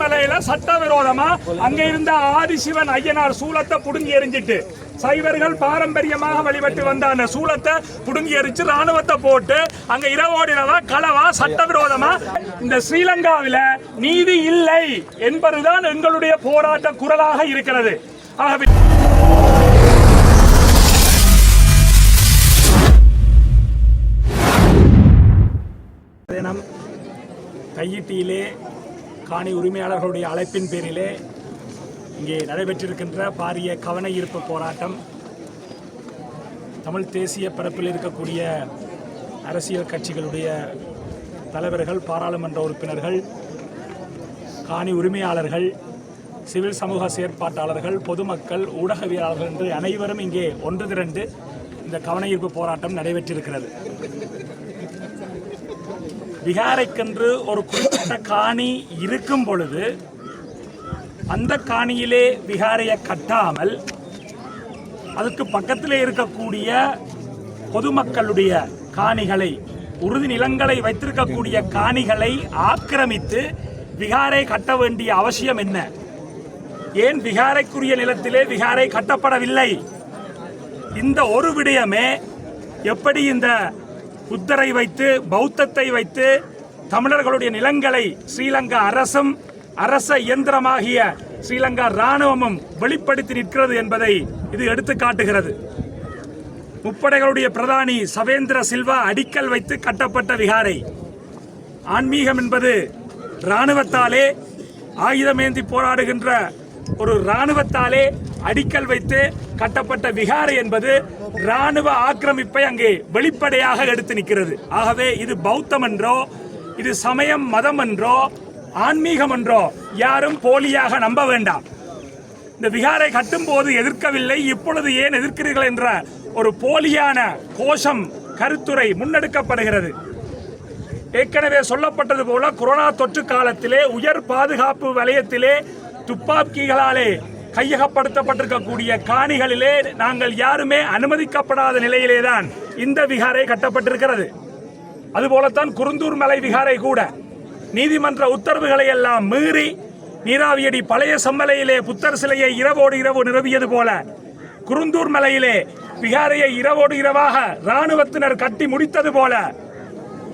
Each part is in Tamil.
சட்டவிரோதமா அங்க இருந்த ஆதிசிவன் ஐயனார் சூலத்தை புடுங்கி எறிஞ்சிட்டு சைவர்கள் பாரம்பரியமாக வழிபட்டு வந்த அந்த சூலத்தை புடுங்கி எரிச்சு ராணுவத்தை போட்டு அங்க இரவோடினவா களவா சட்டவிரோதமா? இந்த ஸ்ரீலங்காவில நீதி இல்லை என்பதுதான் எங்களுடைய போராட்ட குரலாக இருக்கிறது. ஆகவே தினம் கையிட்டியிலே காணி உரிமையாளர்களுடைய அழைப்பின் பேரிலே இங்கே நடைபெற்றிருக்கின்ற பாரிய கவன ஈர்ப்பு போராட்டம். தமிழ் தேசிய பரப்பில் இருக்கக்கூடிய அரசியல் கட்சிகளுடைய தலைவர்கள் பாராளுமன்ற உறுப்பினர்கள் காணி உரிமையாளர்கள் சிவில் சமூக செயற்பாட்டாளர்கள் பொதுமக்கள் ஊடகவியலாளர்கள் என்று அனைவரும் இங்கே ஒன்று திரண்டு இந்த கவன ஈர்ப்பு போராட்டம் நடைபெற்றிருக்கிறது. விகாரைக்கென்று ஒரு குறிப்பிட்ட காணி இருக்கும் பொழுது அந்த காணியிலே விகாரையை கட்டாமல் அதுக்கு பக்கத்தில் இருக்கக்கூடிய பொதுமக்களுடைய காணிகளை உறுதி நிலங்களை வைத்திருக்கக்கூடிய காணிகளை ஆக்கிரமித்து விகாரை கட்ட வேண்டிய அவசியம் என்ன? ஏன் விகாரைக்குரிய நிலத்திலே விகாரை கட்டப்படவில்லை? இந்த ஒரு விடயமே எப்படி இந்த புத்தரை வைத்து பௌத்தத்தை வைத்து தமிழர்களுடைய நிலங்களை ஸ்ரீலங்கா அரசும் அரச இயந்திரமாகிய ஸ்ரீலங்கா இராணுவமும் வெளிப்படுத்தி நிற்கிறது என்பதை இது எடுத்து காட்டுகிறது. முப்படைகளுடைய பிரதானி சவேந்திர சில்வா அடிக்கல் வைத்து கட்டப்பட்ட விகாரை. ஆன்மீகம் என்பது இராணுவத்தாலே ஆயுதமேந்தி போராடுகின்ற ஒரு இராணுவத்தாலே அடிக்கல் வைத்து கட்டப்பட்ட விகாரை என்பது இராணுவ ஆக்கிரமிப்பை அங்கே வெளிப்படையாக எடுத்து நிற்கிறது. ஆகவே இது பௌத்தம் என்றோ இது சமயம் மதம் என்றோ ஆன்மீகம் என்றோ யாரும் போலியாக நம்ப வேண்டாம். இந்த விகாரை கட்டும் போது எதிர்க்கவில்லை இப்பொழுது ஏன் எதிர்க்கிறீர்கள் என்ற ஒரு போலியான கோஷம் கருத்துரை முன்னெடுக்கப்படுகிறது. ஏற்கனவே சொல்லப்பட்டது போல கொரோனா தொற்று காலத்திலே உயர் பாதுகாப்பு வலயத்திலே துப்பாக்கிகளாலே கையகப்படுத்தப்பட்டிருக்கக்கூடிய காணிகளிலே நாங்கள் யாருமே அனுமதிக்கப்படாத நிலையிலேதான் இந்த விகாரை கட்டப்பட்டிருக்கிறது. அதுபோலத்தான் குருந்தூர் மலை விகாரை கூட நீதிமன்ற உத்தரவுகளை எல்லாம் மீறி நீராவியடி பழைய சம்மலையிலே புத்தர் சிலையை இரவோடு இரவு நிறுவியது போல குருந்தூர் மலையிலே விகாரையை இரவோடு இரவாக ராணுவத்தினர் கட்டி முடித்தது போல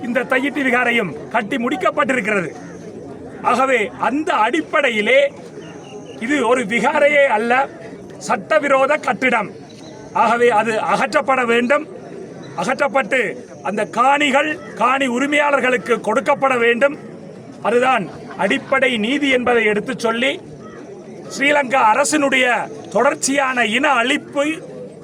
இந்த தையிட்டி விகாரையும் கட்டி முடிக்கப்பட்டிருக்கிறது. ஆகவே அந்த அடிப்படையிலே இது ஒரு விகாரையே அல்ல சட்டவிரோத கட்டிடம். ஆகவே அது அகற்றப்பட வேண்டும். அகற்றப்பட்டு அந்த காணிகள் காணி உரிமையாளர்களுக்கு கொடுக்கப்பட வேண்டும். அதுதான் அடிப்படை நீதி என்பதை எடுத்துச் சொல்லி ஸ்ரீலங்கா அரசினுடைய தொடர்ச்சியான இன அழிப்பு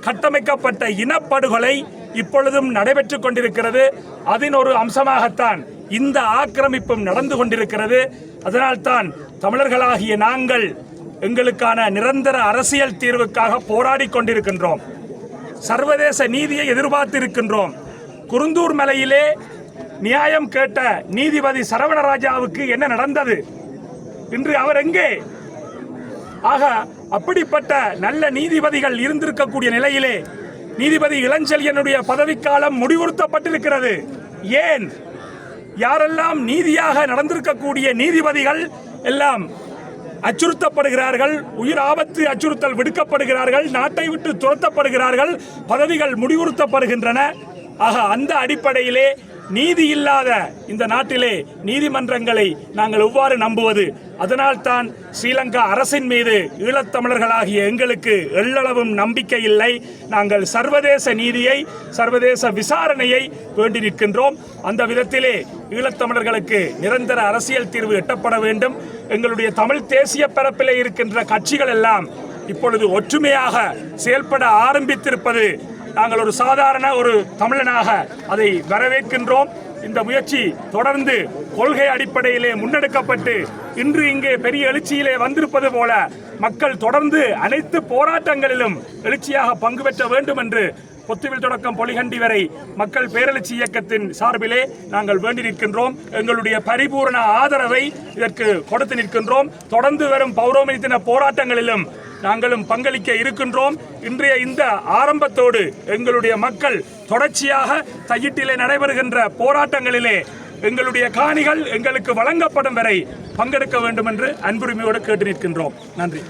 கட்டமைக்கப்பட்ட இனப்படுகொலை இப்பொழுதும் நடைபெற்றுக் கொண்டிருக்கிறது. அதன் ஒரு அம்சமாகத்தான் இந்த ஆக்கிரமிப்பும் நடந்து கொண்டிருக்கிறது. அதனால்தான் தமிழர்களாகிய நாங்கள் எங்களுக்கான நிரந்தர அரசியல் தீர்வுக்காக போராடி கொண்டிருக்கின்றோம். சர்வதேச நீதியை எதிர்பார்த்திருக்கின்றோம். குருந்தூர் மலையிலே நியாயம் கேட்ட நீதிபதி சரவணராஜாவுக்கு என்ன நடந்தது? இன்று அவர் எங்கே? ஆக அப்படிப்பட்ட நல்ல நீதிபதிகள் இருந்திருக்கக்கூடிய நிலையிலே நீதிபதி இளஞ்செழியனுடைய பதவிக்காலம் முடிவுறுத்தப்பட்டிருக்கிறது. ஏன்? யாரெல்லாம் நீதியாக நடந்திருக்கக்கூடிய நீதிபதிகள் எல்லாம் அச்சுறுத்தப்படுகிறார்கள் உயிர் ஆபத்து அச்சுறுத்தல் விடுக்கப்படுகிறார்கள் நாட்டை விட்டு துரத்தப்படுகிறார்கள் பதவிகள் முடிவுறுத்தப்படுகின்றன. ஆக அந்த அடிப்படையிலே நீதி இல்லாத இந்த நாட்டிலே நீதிமன்றங்களை நாங்கள் எவ்வாறு நம்புவது? அதனால்தான் ஸ்ரீலங்கா அரசின் மீது ஈழத்தமிழர்களாகிய எங்களுக்கு எள்ளளவும் நம்பிக்கை இல்லை. நாங்கள் சர்வதேச நீதியை சர்வதேச விசாரணையை வேண்டி நிற்கின்றோம். அந்த விதத்திலே ஈழத்தமிழர்களுக்கு நிரந்தர அரசியல் தீர்வு எட்டப்பட வேண்டும். எங்களுடைய தமிழ் தேசிய பரப்பிலே இருக்கின்ற கட்சிகள் எல்லாம் இப்பொழுது ஒற்றுமையாக செயல்பட ஆரம்பித்திருப்பது நாங்கள் ஒரு சாதாரண ஒரு தமிழனாக அதை வரவேற்கின்றோம். இந்த முயற்சி தொடர்ந்து கொள்கை அடிப்படையிலே முன்னெடுக்கப்பட்டு இன்று இங்கே பெரிய எழுச்சியிலே வந்திருப்பது போல மக்கள் தொடர்ந்து அனைத்து போராட்டங்களிலும் எழுச்சியாக பங்கு பெற்ற வேண்டும் என்று பொத்துவில் தொடக்கம் பொலிகண்டி வரை மக்கள் பேரெழுச்சி இயக்கத்தின் சார்பிலே நாங்கள் வேண்டி நிற்கின்றோம். எங்களுடைய பரிபூரண ஆதரவை இதற்கு கொடுத்து நிற்கின்றோம். தொடர்ந்து வரும் பௌரோமி தின போராட்டங்களிலும் நாங்களும் பங்களிக்க இருக்கின்றோம். இன்றைய இந்த ஆரம்பத்தோடு எங்களுடைய மக்கள் தொடர்ச்சியாக தையிட்டிலே நடைபெறுகின்ற போராட்டங்களிலே எங்களுடைய காணிகள் எங்களுக்கு வழங்கப்படும் வரை பங்கெடுக்க வேண்டும் என்று அன்புரிமையோடு கேட்டு நிற்கின்றோம். நன்றி.